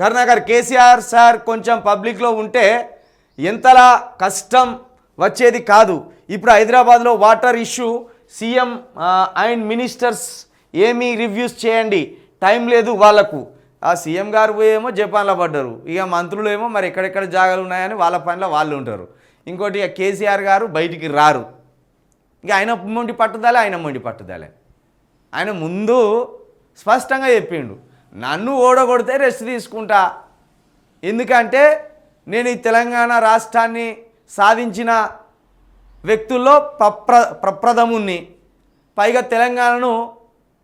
Karunakar KCR sir కొంచెం పబ్లిక్లో ఉంటే ఎంతలా కష్టం వచ్చేది కాదు. ఇప్పుడు హైదరాబాద్లో water issue CM and ministers ఏమీ రివ్యూస్ చేయండి. టైం లేదు వాళ్ళకు. ఆ సీఎం గారు ఏమో జపాన్లో పడ్డారు. ఇక మంత్రులు ఏమో మరి ఎక్కడెక్కడ జాగాలు ఉన్నాయని వాళ్ళ పనిలో వాళ్ళు ఉంటారు. ఇంకోటి ఇక కేసీఆర్ గారు బయటికి రారు. ఇక ఆయన మొండి పట్టుదలే ఆయన మొండి పట్టుదలే. ఆయన ముందు స్పష్టంగా చెప్పిండు. నన్ను ఓడగొడితే రెస్ట్ తీసుకుంటా. ఎందుకంటే నేను ఈ తెలంగాణ రాష్ట్రాన్ని సాధించిన వ్యక్తుల్లో ప్రప్ర ప్రప్రథముణ్ణి. పైగా తెలంగాణను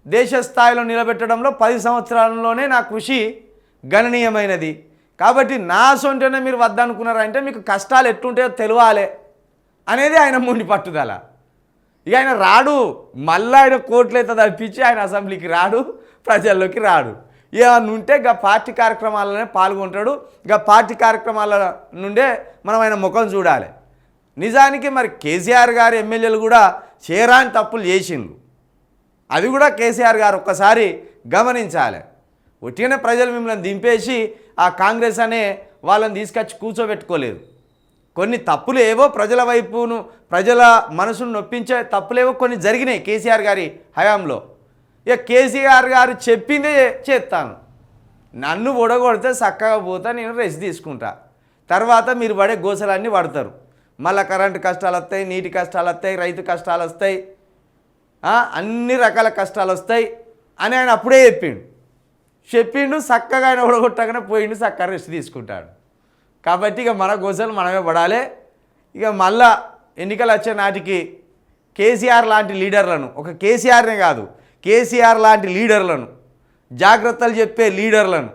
దేశ స్థాయిలో నిలబెట్టడంలో పది సంవత్సరాలలోనే నా కృషి గణనీయమైనది. కాబట్టి నా సొంటనే మీరు వద్దనుకున్నారంటే మీకు కష్టాలు ఎట్టుంటాయో తెలియాలి అనేది ఆయన మొండి పట్టుదల. ఇక ఆయన రాడు. మళ్ళీ ఆయన కోట్లు అయితే తప్పించి ఆయన అసెంబ్లీకి రాడు ప్రజల్లోకి రాడు. ఏమన్నా ఉంటే ఇక పార్టీ కార్యక్రమాలనే పాల్గొంటాడు. ఇక పార్టీ కార్యక్రమాల నుండే మనం ఆయన ముఖం చూడాలి. నిజానికి మరి కేసీఆర్ గారు ఎమ్మెల్యేలు కూడా చేరాని తప్పులు చేసిండ్రు. అది కూడా కేసీఆర్ గారు ఒక్కసారి గమనించాలి. ఒట్టిగానే ప్రజలు మిమ్మల్ని దింపేసి ఆ కాంగ్రెస్ అనే వాళ్ళని తీసుకొచ్చి కూర్చోబెట్టుకోలేదు. కొన్ని తప్పులు ఏవో ప్రజల వైపును ప్రజల మనసును నొప్పించే తప్పులేవో కొన్ని జరిగినాయి కేసీఆర్ గారి హయాంలో. ఇక కేసీఆర్ గారు చెప్పిందే చేస్తాను. నన్ను ఒడగొడితే చక్కగా పోతా నేను రెస్ట్ తీసుకుంటా. తర్వాత మీరు పడే గోసలన్నీ పడతారు. మళ్ళీ కరెంటు కష్టాలు వస్తాయి నీటి కష్టాలు వస్తాయి రైతు కష్టాలు వస్తాయి అన్ని రకాల కష్టాలు వస్తాయి అని ఆయన అప్పుడే చెప్పిండు. చెప్పిండు చక్కగా ఆయన ఓడగొట్టగానే పోయిండు చక్కగా రెస్ట్ తీసుకుంటాడు. కాబట్టి ఇక మన గోసలు మనమే పడాలి. ఇక మళ్ళా ఎన్నికలు వచ్చే నాటికి కేసీఆర్ లాంటి లీడర్లను ఒక కేసీఆర్నే కాదు కేసీఆర్ లాంటి లీడర్లను జాగ్రత్తలు చెప్పే లీడర్లను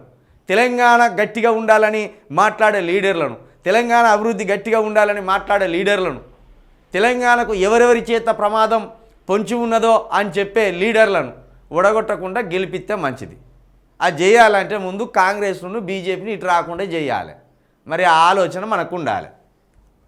తెలంగాణ గట్టిగా ఉండాలని మాట్లాడే లీడర్లను తెలంగాణ అభివృద్ధి గట్టిగా ఉండాలని మాట్లాడే లీడర్లను తెలంగాణకు ఎవరెవరి చేత ప్రమాదం పొంచి ఉన్నదో అని చెప్పే లీడర్లను ఒడగొట్టకుండా గెలిపిస్తే మంచిది. అది చేయాలంటే ముందు కాంగ్రెస్ను బీజేపీని ఇటు రాకుండా చేయాలి మరి ఆ ఆలోచన మనకు ఉండాలి.